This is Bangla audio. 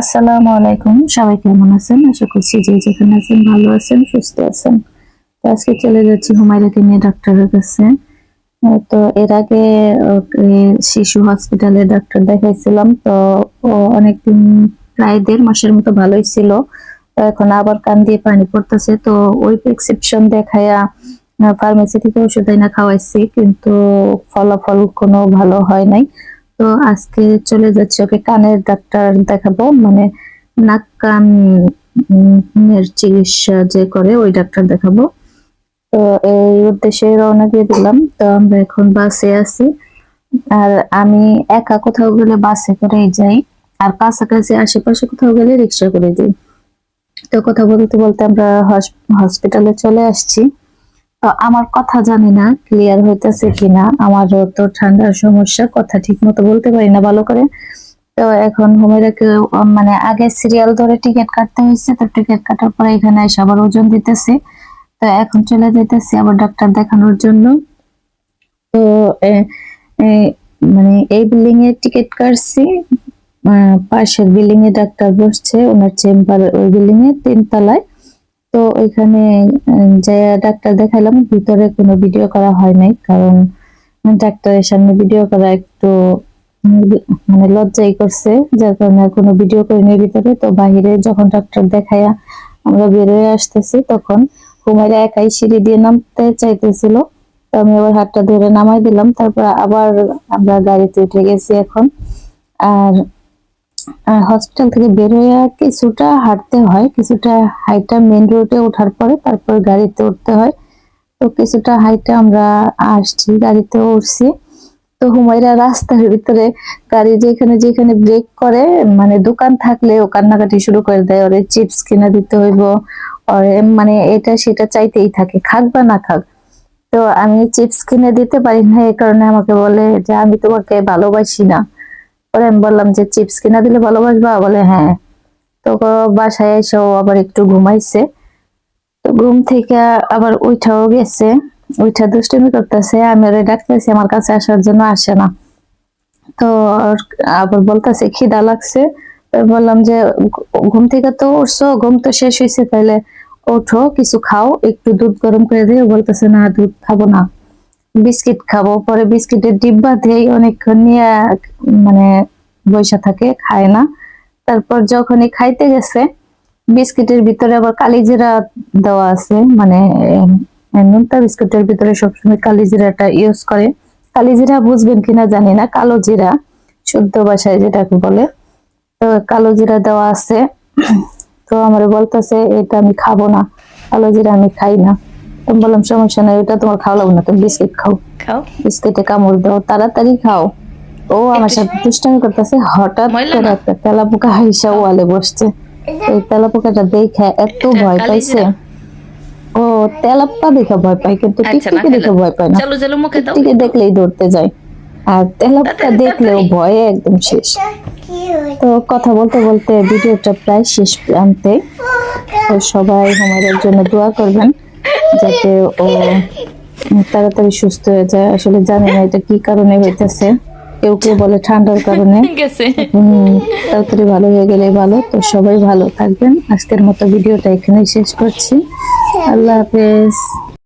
আসসালামু আলাইকুম। সবাই কেমন আছেন? আশা করছি যে যেখানে আছেন ভালো আছেন, সুস্থ আছেন। তো আজকে চলে যাচ্ছি হুমায়রাকে নিয়ে ডাক্তারের কাছে। তো এর আগে শিশু হসপিটালে ডাক্তার দেখাইছিলাম। তো অনেকদিন, প্রায় দেড় মাসের মতো ভালোই ছিল। এখন আবার কান দিয়ে পানি পড়তেছে। তো ওই প্রেসক্রিপশন দেখায়া ফার্মেসি থেকে ওষুধ আইনা খাওয়াইছি। কিন্তু ফলাফল কোনো ভালো হয় নাই। তো আজকে চলে যাচ্ছি, ওকে কানের ডাক্তার দেখাবো। মানে নাক, কান চিকিৎসা যে করে ওই ডাক্তার দেখাবো। তো এই উদ্দেশ্যে রওনা দিয়ে দিলাম। তো আমরা এখন বাসে আছি। আর আমি একা কোথাও গেলে বাসে করেই যাই। আর কাছাকাছি আশেপাশে কোথাও গেলে রিক্সা করে দিই তো কথা বলতে বলতে আমরা হসপিটালে চলে আসছি। আমার কথা জানি না ক্লিয়ার হইতেছে কিনা আমার তো ঠান্ডার সমস্যা কথা ঠিক মতো বলতে পারি না ভালো করে। তো এখন হুমেরাকে মানে আগে সিরিয়াল ধরে টিকিট কাটতে হয়েছে তো টিকিট কাটার পরে এখানে এসে আবার ওজন দিতেছে। তো এখন চলে যাইতেছি আবার ডাক্তার দেখানোর জন্য। তো এ, এ, মানে এই বিল্ডিং এর টিকিট কাটছি পাশের বিল্ডিং এ ডাক্তার বসছে ওনার চেম্বার ওই বিল্ডিং এ তিন তলায় তো ওইখানে উম, যে ডাক্তার দেখালাম ভিতরে কোনো ভিডিও করা হয় নাই কারণ ডাক্তারের সামনে ভিডিও করা একটু মানে লজ্জাই করছে যার কারণে কোনো ভিডিও করিনি ভিতরে। তো বাহিরে যখন ডাক্তার দেখায়া আমরা বেরোয় আসতেছি তখন হুমায়রা একাই সিঁড়ি দিয়ে নামতে চাইতেছিল। তো আমি আবার হাতটা ধরে নামাই দিলাম তারপর আবার আমরা গাড়িতে উঠে গেছি এখন। আর হসপিটাল থেকে বের হয়ে কিছুটা হাঁটতে হয়, কিছুটা হাইটা মেন রোডে ওঠার পরে তারপর গাড়িতে উঠতে হয়। তো কিছুটা হাইটা আমরা আসছি, গাড়িতে উঠছি। তো হুমায়রা রাস্তার ভিতরে গাড়ি যেখানে যেখানে ব্রেক করে মানে দোকান থাকলে ও কান্নাকাটি শুরু করে দেয়। ওরে চিপস কিনে দিতে হইব, ওরে মানে এটা সেটা চাইতেই থাকে, খাক বা না খাক। তো আমি চিপস কিনে দিতে পারি না এই কারণে আমাকে বলে যে আমি তোমাকে ভালোবাসি না। পরে আমি বললাম যে চিপস কিনা দিলে ভালোবাসবা? বলে হ্যাঁ। তো বাসায় এসে ও আবার একটু ঘুমাইছে। তো ঘুম থেকে আবার উঠাও গেছে। উঠা দুষ্টুমি করতেছে। আমি ওরে ডাকতেছি, আমার কাছে আসার জন্য আসে না। তো আবার বলতেছে, খিদা লাগছে। বললাম যে, ঘুম থেকে তো উঠছো, ঘুম তো শেষ হয়েছে তাহলে ওঠো, কিছু খাও, একটু দুধ গরম করে দিয়ে বলতেছে, না, দুধ খাব না। বিস্কিট খাব, পরে বিস্কিটের ডিব্বা দিয়ে অনেকক্ষণ নিয়ে মানে বসে থাকে, খায় না। তারপর যখনই খাইতে গেছে, বিস্কিটের ভিতরে আবার কালিজিরা দেওয়া আছে মানে নোনতা বিস্কুটের ভিতরে সবসময় কালিজিরাটা ইউজ করে। কালিজিরা বুঝবেন কিনা জানি না, কালো জিরা, শুদ্ধ ভাষায় যেটাকে বলে। তো কালো জিরা দেওয়া আছে, তো আমার বলতেছে, এটা আমি খাব না, কালো জিরা আমি খাই না। আমি বললাম সমস্যা নাই ওটা তোমার খাওয়া লাগবে না তুমি বিস্কিট খাও। খাও। বিস্কিটে কামড় দাও তাড়াতাড়ি খাও। ও আমার সাথে দুষ্টামি করতেছে হঠাৎ করে? একটা তেলাপোকা হিসা ওয়ালে বসছে। এই তেলাপোকাটা দেখে এত ভয়? পাইছে। ও তেলাপোকা দেখে ভয় পায় কিন্তু আচ্ছা, টিকটিকি দেখে ভয় পায় না। চালু চালু মুখে দাও। টিকটিকি দেখলেই দৌড়তে যায়। আর তেলাপোকা দেখলেও। ভয়ে একদম শেষ। তো কথা বলতে বলতে ভিডিওটা প্রায় শেষ প্রান্তে। তো সবাই আমাদের জন্য দোয়া করবেন। যাতে ও তাড়াতাড়ি সুস্থ হয়ে যায়। আসলে জানি না এটা কি কারণে হইতেছে। কেউ কেউ বলে ঠান্ডার কারণে। তাড়াতাড়ি ভালো হয়ে গেলে ভালো। তো সবাই ভালো থাকবেন। আজকের মতো ভিডিওটা এখানেই শেষ করছি। আল্লাহ হাফেজ।